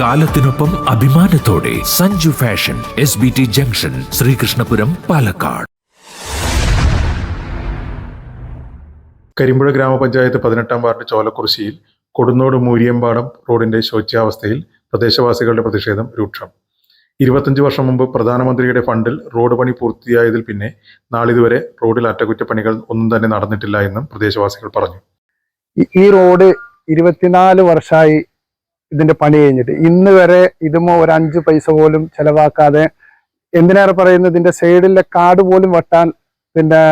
കാലത്തിനൊപ്പം അഭിമാനത്തോടെ Sanju fashion S B T junction Sreekrishnapuram Palakkad. Karimpuzha ഗ്രാമപഞ്ചായത്ത് പതിനെട്ടാം വാർഡ് ചോലക്കുറിശ്ശിയിൽ കൊടുന്നോട് മൂരിയമ്പാടം റോഡിന്റെ ശോച്യാവസ്ഥയിൽ പ്രദേശവാസികളുടെ പ്രതിഷേധം രൂക്ഷം. ഇരുപത്തഞ്ച് വർഷം മുമ്പ് പ്രധാനമന്ത്രിയുടെ ഫണ്ടിൽ റോഡ് പണി പൂർത്തിയായതിൽ പിന്നെ നാളിതുവരെ റോഡിൽ അറ്റകുറ്റപ്പണികൾ ഒന്നും തന്നെ നടന്നിട്ടില്ല എന്നും പ്രദേശവാസികൾ പറഞ്ഞു. ഈ- ഈ റോഡ് ഇരുപത്തിനാല് വർഷമായി ഇതിന്റെ പണി കഴിഞ്ഞിട്ട്. ഇന്ന് വരെ ഇതുമോ ഒരു അഞ്ച് പൈസ പോലും ചെലവാക്കാതെ എന്തിനേറെ പറയുന്നത് ഇതിന്റെ സൈഡിലെ കാട് പോലും വെട്ടാൻ പിന്നെ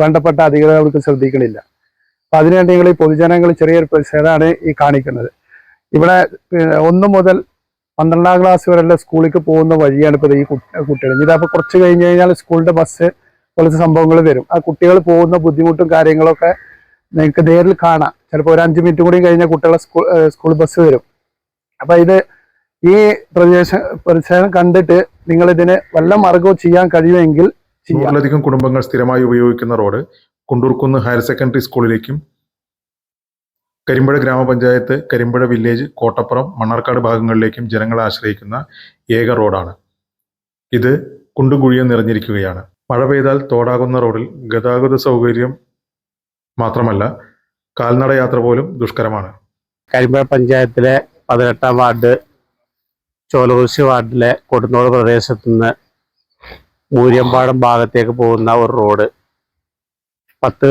വേണ്ടപ്പെട്ട അധികൃതർക്ക് ശ്രദ്ധിക്കണില്ല. അപ്പൊ അതിനുവേണ്ടി നിങ്ങൾ ഈ പൊതുജനങ്ങൾ ചെറിയൊരു പ്രതിഷേധമാണ് ഈ കാണിക്കുന്നത്. ഇവിടെ ഒന്ന് മുതൽ പന്ത്രണ്ടാം ക്ലാസ് വരെയുള്ള സ്കൂളിലേക്ക് പോകുന്ന വഴിയാണ് ഇപ്പോൾ ഈ കുട്ടികൾ. ഇതപ്പോൾ കുറച്ച് കഴിഞ്ഞ് കഴിഞ്ഞാൽ സ്കൂളിന്റെ ബസ് പോലത്തെ സംഭവങ്ങൾ വരും. ആ കുട്ടികൾ പോകുന്ന ബുദ്ധിമുട്ടും കാര്യങ്ങളൊക്കെ നിങ്ങൾക്ക് നേരിൽ കാണാം. ചിലപ്പോൾ ഒരു അഞ്ച് മിനിറ്റ് കൂടി കഴിഞ്ഞാൽ കുട്ടികളെ സ്കൂൾ സ്കൂൾ ബസ് വരും. അപ്പൊ ഇത് ഈ പ്രദേശ പ്രതിഷേധം കണ്ടിട്ട് നിങ്ങൾ ഇതിന് വല്ല മാർഗവും ചെയ്യാൻ കഴിയുമെങ്കിൽ നൂറിലധികം കുടുംബങ്ങൾ സ്ഥിരമായി ഉപയോഗിക്കുന്ന റോഡ് കുണ്ടൂർക്കുന്ന് ഹയർ സെക്കൻഡറി സ്കൂളിലേക്കും കരിമ്പഴ ഗ്രാമപഞ്ചായത്ത് കരിമ്പഴ വില്ലേജ് കോട്ടപ്പുറം മണ്ണാർക്കാട് ഭാഗങ്ങളിലേക്കും ജനങ്ങളെ ആശ്രയിക്കുന്ന ഏക റോഡാണ്. ഇത് കുണ്ടുകുഴിയം നിറഞ്ഞിരിക്കുകയാണ്. മഴ പെയ്താൽ തോടാകുന്ന റോഡിൽ ഗതാഗത സൗകര്യം മാത്രമല്ല കാൽനട യാത്ര പോലും ദുഷ്കരമാണ്. കരിമ്പഴ പഞ്ചായത്തിലെ പതിനെട്ടാം വാർഡ് ചോലകുരിശി വാർഡിലെ കൊടുന്നോട് പ്രദേശത്തു നിന്ന് മൂര്യമ്പാടം ഭാഗത്തേക്ക് പോകുന്ന ഒരു റോഡ്. പത്ത്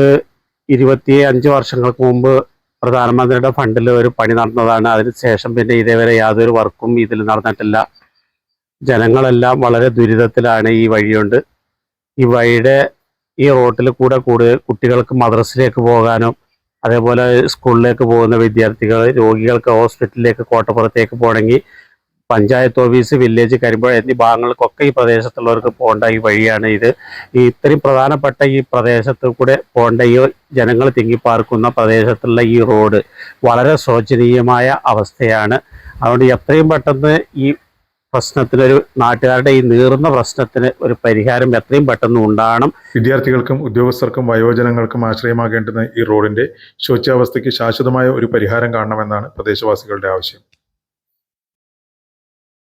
ഇരുപത്തി അഞ്ച് വർഷങ്ങൾക്ക് മുമ്പ് പ്രധാനമന്ത്രിയുടെ ഫണ്ടിൽ ഒരു പണി നടന്നതാണ്. അതിനുശേഷം പിന്നെ ഇതേവരെ യാതൊരു വർക്കും ഇതിൽ നടന്നിട്ടില്ല. ജനങ്ങളെല്ലാം വളരെ ദുരിതത്തിലാണ് ഈ വഴിയുണ്ട്. ഈ വഴിയുടെ ഈ റോട്ടിൽ കൂടെ കൂടുതൽ കുട്ടികൾക്ക് മദ്രസയിലേക്ക് പോകാനും അതേപോലെ സ്കൂളിലേക്ക് പോകുന്ന വിദ്യാർത്ഥികൾ രോഗികൾക്ക് ഹോസ്പിറ്റലിലേക്ക് കോട്ടപ്പുറത്തേക്ക് പോകണമെങ്കിൽ പഞ്ചായത്ത് ഓഫീസ് വില്ലേജ് കരിമ്പുഴ എന്നീ ഭാഗങ്ങൾക്കൊക്കെ ഈ പ്രദേശത്തുള്ളവർക്ക് പോകേണ്ട ഈ വഴിയാണ് ഇത്. ഈ ഇത്രയും പ്രധാനപ്പെട്ട ഈ പ്രദേശത്ത് കൂടെ പോകേണ്ട ഈ ജനങ്ങൾ തിങ്ങിപ്പാർക്കുന്ന പ്രദേശത്തുള്ള ഈ റോഡ് വളരെ ശോചനീയമായ അവസ്ഥയാണ്. അതുകൊണ്ട് എത്രയും പെട്ടെന്ന് ഈ പ്രശ്നത്തിനൊരു നാട്ടുകാരുടെ ഈ നീറുന്ന പ്രശ്നത്തിന് ഒരു പരിഹാരം എത്രയും പെട്ടെന്ന് ഉണ്ടാകണം. വിദ്യാർത്ഥികൾക്കും ഉദ്യോഗസ്ഥർക്കും വയോജനങ്ങൾക്കും ആശ്രയമാകേണ്ടുന്ന ഈ റോഡിന്റെ ശോച്യാവസ്ഥയ്ക്ക് ശാശ്വതമായ ഒരു പരിഹാരം കാണണമെന്നാണ് പ്രദേശവാസികളുടെ ആവശ്യം.